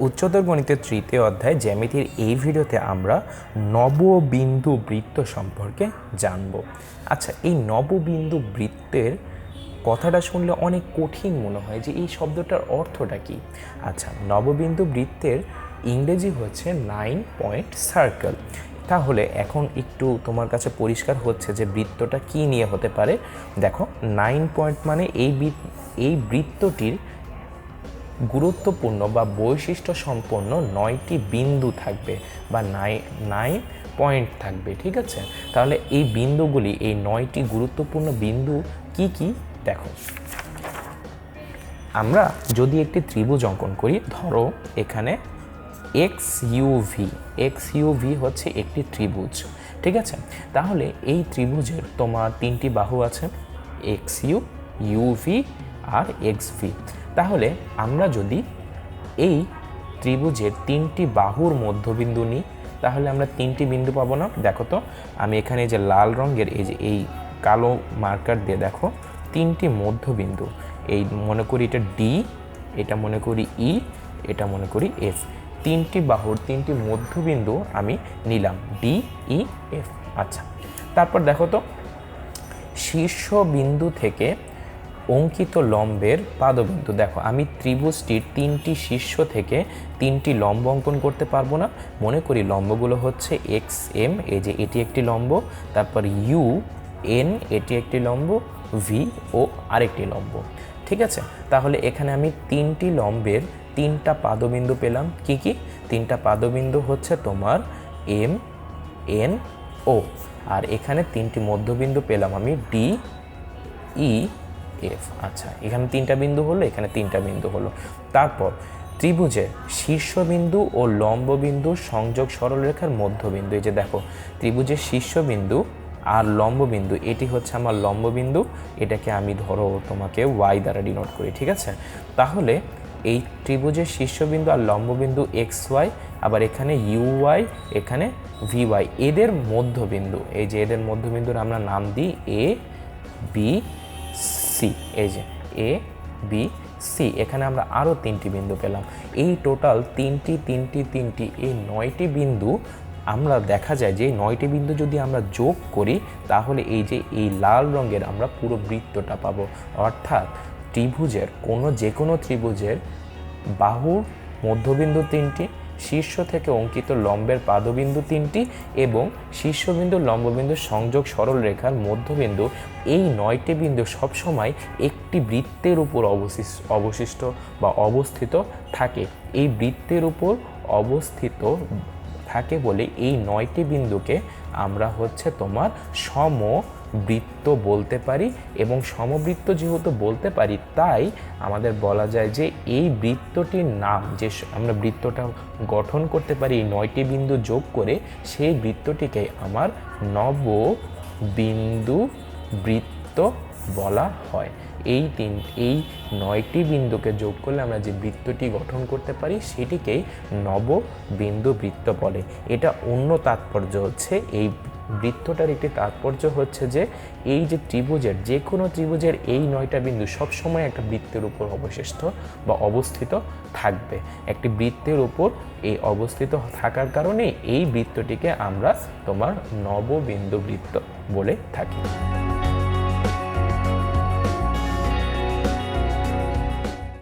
উচ্চতর গণিতের তৃতীয় অধ্যায় জ্যামিতির এই ভিডিওতে আমরা নববিন্দু বৃত্ত সম্পর্কে জানব। আচ্ছা এই নববিন্দু বৃত্তের কথাটা শুনলে অনেক কঠিন মনে হয় যে এই শব্দটার অর্থটা কি। আচ্ছা নববিন্দু বৃত্তের ইংরেজি হচ্ছে নাইন পয়েন্ট সার্কেল। তাহলে এখন একটু তোমার কাছে পরিষ্কার হচ্ছে যে বৃত্তটা কি নিয়ে হতে পারে। দেখো, নাইন পয়েন্ট মানে এই এই বৃত্তটির গুরুত্বপূর্ণ বা বৈশিষ্ট্য সম্পন্ন নয়টি বিন্দু থাকবে বা নাই নাইন পয়েন্ট থাকবে, ঠিক আছে? তাহলে এই বিন্দুগুলি, এই নয়টি গুরুত্বপূর্ণ বিন্দু কি কি? দেখো। আমরা যদি একটি ত্রিভুজ অঙ্কন করি, ধরো এখানে এক্স ইউভি এক্স ইউভি হচ্ছে একটি ত্রিভুজ, ঠিক আছে? তাহলে এই ত্রিভুজের তোমার তিনটি বাহু আছে এক্স ইউ ইউভি আর এক্স ভি তাহলে আমরা যদি এই ত্রিভুজের তিনটি বাহুর মধ্যবিন্দু নিই, তাহলে আমরা তিনটি বিন্দু পাবো না। দেখো তো, আমি এখানে যে লাল রঙের এই যে এই কালো মার্কার দিয়ে দেখো, তিনটি মধ্যবিন্দু। এই মনে করি এটা ডি এটা মনে করি ই এটা মনে করি এফ তিনটি বাহুর তিনটি মধ্যবিন্দু আমি নিলাম ডি ই এফ আচ্ছা তারপর দেখো তো, শীর্ষ বিন্দু থেকে অঙ্কিত লম্বের পাদবিন্দু দেখো, আমি ত্রিভুজটির তিনটি শীর্ষ থেকে তিনটি লম্ব অঙ্কন করতে পারব না। মনে করি লম্বগুলো হচ্ছে এক্স এম, এই যে এটি একটি লম্ব, তারপর ইউ, এন, এটি একটি লম্ব, ভি ও আরেকটি লম্ব। ঠিক আছে? তাহলে এখানে আমি তিনটি লম্বের তিনটা পাদবিন্দু পেলাম। কি কি? তিনটা পাদবিন্দু হচ্ছে তোমার এম, এন, ও। আর এখানে তিনটি মধ্যবিন্দু পেলাম আমি ডি, ই এফ আচ্ছা এখানে তিনটা বিন্দু হলো, এখানে তিনটা বিন্দু হলো। তারপর, ত্রিভুজের শীর্ষবিন্দু ও লম্ববিন্দুর সংযোগ সরলরেখার মধ্যবিন্দু এই যে দেখো, ত্রিভুজের শীর্ষবিন্দু আর লম্ববিন্দু এটি হচ্ছে আমার লম্ববিন্দু এটাকে আমি ধরো তোমাকে ওয়াই দ্বারা ডিনোট করি, ঠিক আছে? তাহলে, এই ত্রিভুজের শীর্ষবিন্দু আর লম্ববিন্দু এক্স ওয়াই আবার এখানে ইউ ওয়াই এখানে ভি ওয়াই এদের মধ্যবিন্দু এই যে এদের মধ্যবিন্দুর আমরা নাম দিই এ বি সি, এই যে এ বি সি এখানে আমরা আরও তিনটি বিন্দু পেলাম। এই টোটাল তিনটি তিনটি তিনটি, এই নয়টি বিন্দু আমরা দেখা যায় যে নয়টি বিন্দু যদি আমরা যোগ করি, তাহলে এই যে এই লাল রঙের আমরা পুরো বৃত্তটা পাবো। অর্থাৎ ত্রিভুজের কোনো যে কোনো ত্রিভুজের বাহুর মধ্যবিন্দু তিনটি শীর্ষ থেকে অঙ্কিত লম্বের পাদবিন্দু তিনটি এবং শীর্ষবিন্দু লম্ববিন্দু সংযোগ সরল রেখার মধ্যবিন্দু। এই নয়টি বিন্দু সবসময় একটি বৃত্তের উপর অবশিষ্ট অবশিষ্ট বা অবস্থিত থাকে। এই বৃত্তের উপর অবস্থিত থাকে বলে এই নয়টি বিন্দুকে আমরা হচ্ছে তোমার সমবৃত্ত বলতে পারি এবং সমবৃত্ত যেহেতু বলতে পারি, তাই আমাদের বলা যায় যে এই বৃত্তটির নাম যে আমরা বৃত্তটা গঠন করতে পারি, এই নয়টি বিন্দু যোগ করে সেই বৃত্তটিকে আমার নব বিন্দু বৃত্ত বলা হয়। এই তিন, এই নয়টি বিন্দুকে যোগ করলে আমরা যে বৃত্তটি গঠন করতে পারি সেটিকেই নববিন্দু বৃত্ত বলে। এটা অন্য তাৎপর্য হচ্ছে, এই বৃত্তটার একটি তাৎপর্য হচ্ছে যে এই যে ত্রিভুজের, যে কোনো ত্রিভুজের এই নয়টা বিন্দু সবসময় একটা বৃত্তের উপর অবশিষ্ট বা অবস্থিত থাকবে। একটি বৃত্তের উপর এই অবস্থিত থাকার কারণে এই বৃত্তটিকে আমরা তোমার নববিন্দু বৃত্ত বলে থাকি।